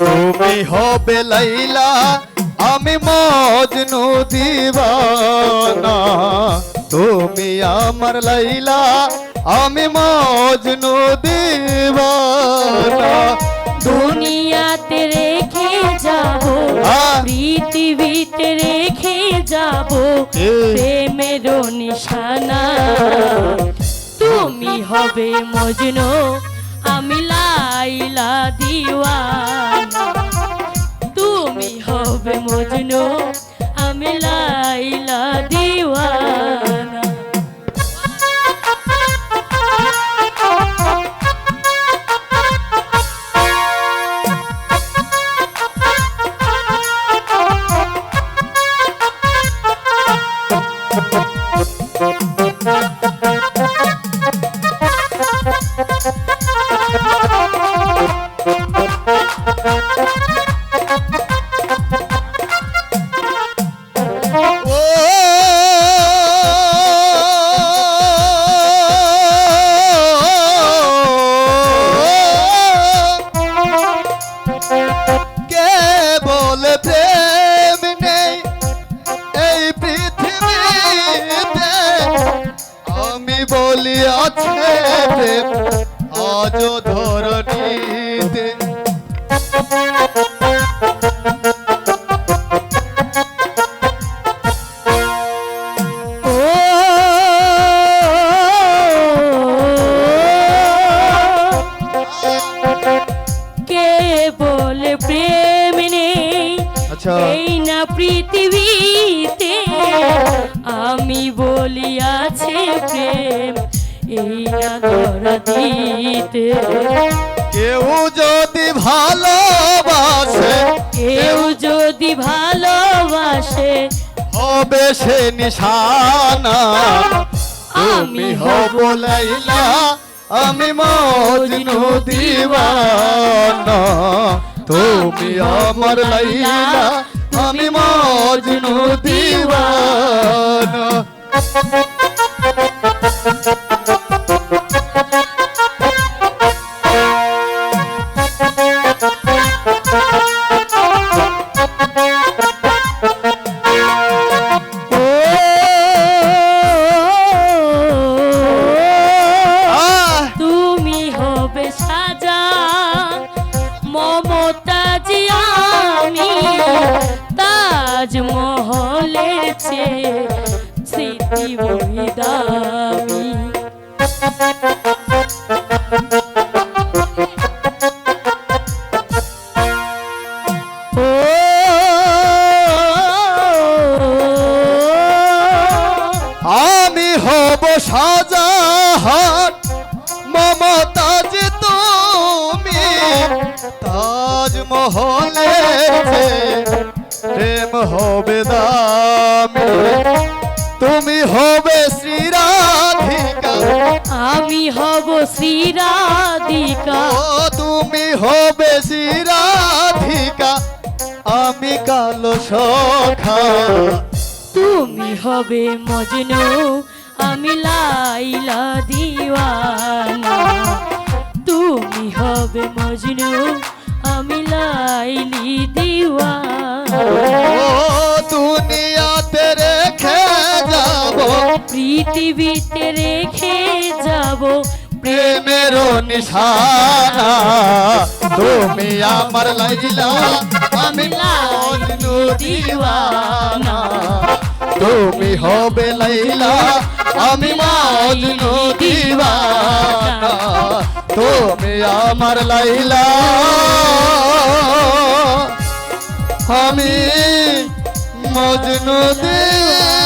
তুমি হবে লাইলা আমি মজনু দিবানা। তুমি আমার লাইলা আমি মজনু দিবানা। দুনিয়াতে রেখে যাব! পৃথিবীতে রেখে যাব প্রেমের নিশানা। তুমি হবে মজনু আমি লাইলা হবে মজনু আমি বলি আছে প্রেম। আজ ধরণীতে এই না পৃথিবীতে আমি বলি আছে প্রেম এই না ধরা দিতে কেউ যদি ভালোবাসে কেউ যদি ভালোবাসে হবে সে নিশানা। আমি আমি হব লাইলা আমি মজনু দিওয়ানা তুমি আমার লাইলা আমি মজনু দিওয়ানা। হব সাজাহান মমতাজ তুমি তাজমহলে প্রেম হবে দামি। তুমি হবে শ্রীরাধিকা। আমি হব শ্রীরাধিকা। তুমি হবে শ্রীরাধিকা। আমি কালো সখা। তুমি হবে মজনু আমি লাইলা দিওয়ানা। তুমি হবে মজনু আমি লাইলি দিওয়ানা। দুনিয়াতে রেখে যাব। পৃথিবীতে রেখে যাব প্রেমের নিশানা। তুমি আমার লাইলা আমি মজনু দিওয়ানা। তুমি হবে লাইলা আমি মজনু দিবানা তুমি আমার লাইলা। আমি মজনু দিওয়ানা